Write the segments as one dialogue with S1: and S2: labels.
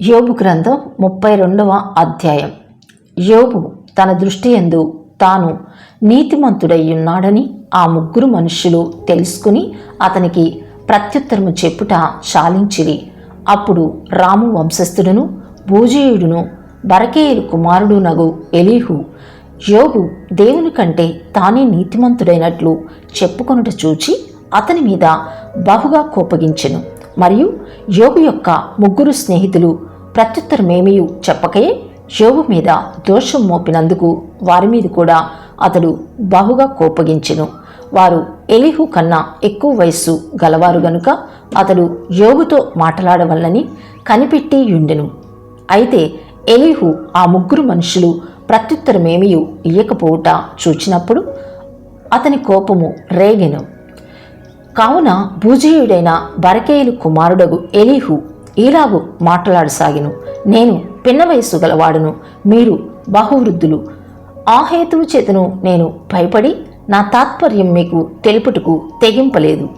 S1: యోబు గ్రంథం ముప్పై రెండవ అధ్యాయం. యోబు తన దృష్టి ఎందు తాను నీతిమంతుడై ఉన్నాడని ఆ ముగ్గురు మనుష్యులు తెలుసుకుని అతనికి ప్రత్యుత్తరము చెప్పుట చాలించిరి అప్పుడు రాము వంశస్థుడును భూజీయుడును బరకేయులు కుమారుడు నగు ఎలీహు యోగు దేవుని కంటే తానే నీతిమంతుడైనట్లు చెప్పుకొనుట చూచి అతని మీద బహుగా కోపగించెను. మరియు యోగు యొక్క ముగ్గురు స్నేహితులు ప్రత్యుత్తరమేమీ చెప్పకయే యోగు మీద దోషం మోపినందుకు వారి మీద కూడా అతడు బహుగా కోపగించెను. వారు ఎలిహు కన్నా ఎక్కువ వయస్సు గలవారు గనుక అతడు యోగుతో మాట్లాడవల్లని కనిపెట్టి యుండెను. అయితే ఎలిహు ఆ ముగ్గురు మనుషులు ప్రత్యుత్తరమేమీ ఇయ్యకపోవుట చూచినప్పుడు అతని కోపము రేగెను. కావున భూజేయుడైన బరకేయులు కుమారుడగు ఎలీహు ఈలాగు మాట్లాడసాగిను. నేను పిన్న వయస్సు గలవాడును. మీరు బహువృద్ధులు. ఆ హేతువు చేతను నేను భయపడి నా తాత్పర్యం మీకు తెలుపుటకు తెగింపలేదు.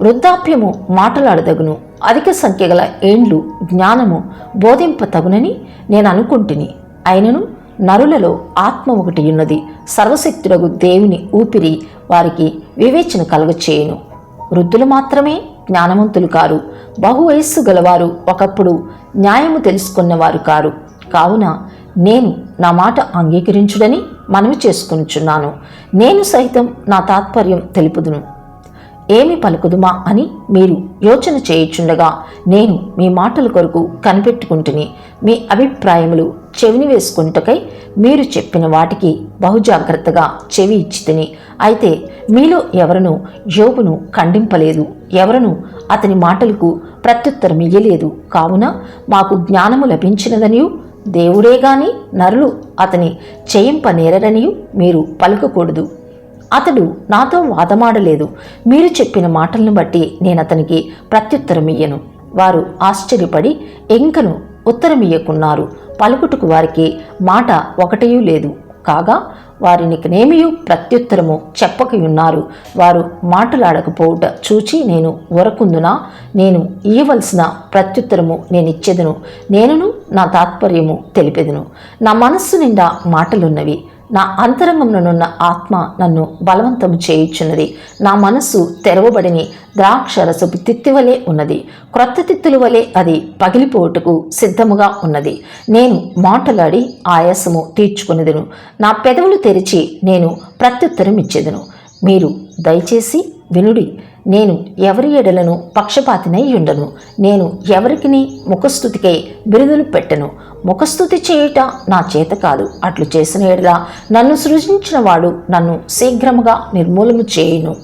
S1: వృద్ధాప్యము మాట్లాడదగును. అధిక సంఖ్య గల ఏండ్లు జ్ఞానము బోధింపతగునని నేను అనుకుంటుని. అయినను నరులలో ఆత్మ ఒకటి ఉన్నది. సర్వశక్తుడగు దేవుని ఊపిరి వారికి వివేచన కలుగచేయును. వృద్ధులు మాత్రమే జ్ఞానవంతులు కారు. బహువయస్సు గలవారు ఒకప్పుడు న్యాయము తెలుసుకున్నవారు కారు. కావున నేను నా మాట అంగీకరించుడని మనవి చేసుకునిచున్నాను. నేను సైతం నా తాత్పర్యం తెలుపుదును. ఏమి పలుకుదుమా అని మీరు యోచన చేయుచుండగా నేను మీ మాటల కొరకు కనిపెట్టుకుంటుని మీ అభిప్రాయములు చెవిని వేసుకుంటకై మీరు చెప్పిన వాటికి బహుజాగ్రత్తగా చెవి ఇచ్చితిని. అయితే మీలో ఎవరను యోగును ఖండింపలేదు. ఎవరను అతని మాటలకు ప్రత్యుత్తరం ఇయ్యలేదు. కావున మాకు జ్ఞానము లభించినదనియు దేవుడే గాని నరులు అతని చేయింపనేరరనియు మీరు పలుకకూడదు. అతడు నాతో వాదమాడలేదు. మీరు చెప్పిన మాటలను బట్టి నేను అతనికి ప్రత్యుత్తరం ఇయ్యను వారు ఆశ్చర్యపడి ఎంకను ఉత్తరమియ్యకున్నారు. పలుకుటకు వారికి మాట ఒకటయూ లేదు. కాగా వారినికనేమియు ప్రత్యుత్తరము చెప్పకయున్నారు. వారు మాటలాడకపోవుట చూచి నేను వరకుందునా నేను ఇయ్యవలసిన ప్రత్యుత్తరము నేను ఇచ్చేదను నేనును నా తాత్పర్యము తెలిపెదను. నా మనస్సు నిండా మాటలున్నవి. నా అంతరంగంలోనున్న ఆత్మ నన్ను బలవంతము చేయుచున్నది. నా మనస్సు తెరవబడిని ద్రాక్షరసపు తిత్తి వలె ఉన్నది. క్రొత్త తిత్తుల వలె అది పగిలిపోటుకు సిద్ధముగా ఉన్నది. నేను మాటలాడి ఆయాసము తీర్చుకునేదను నా పెదవులు తెరిచి నేను ప్రత్యుత్తరం ఇచ్చేదను మీరు దయచేసి వినుడి. నేను ఎవరి ఎడలను పక్షపాతినై ఉండను. నేను ఎవరికిని ముఖస్థుతికై బిరుదులు పెట్టను. ముఖస్థుతి చేయుట నా చేత కాదు. అట్లు చేసిన ఎడల నన్ను సృజించిన వాడు నన్ను శీఘ్రముగా నిర్మూలము చేయును.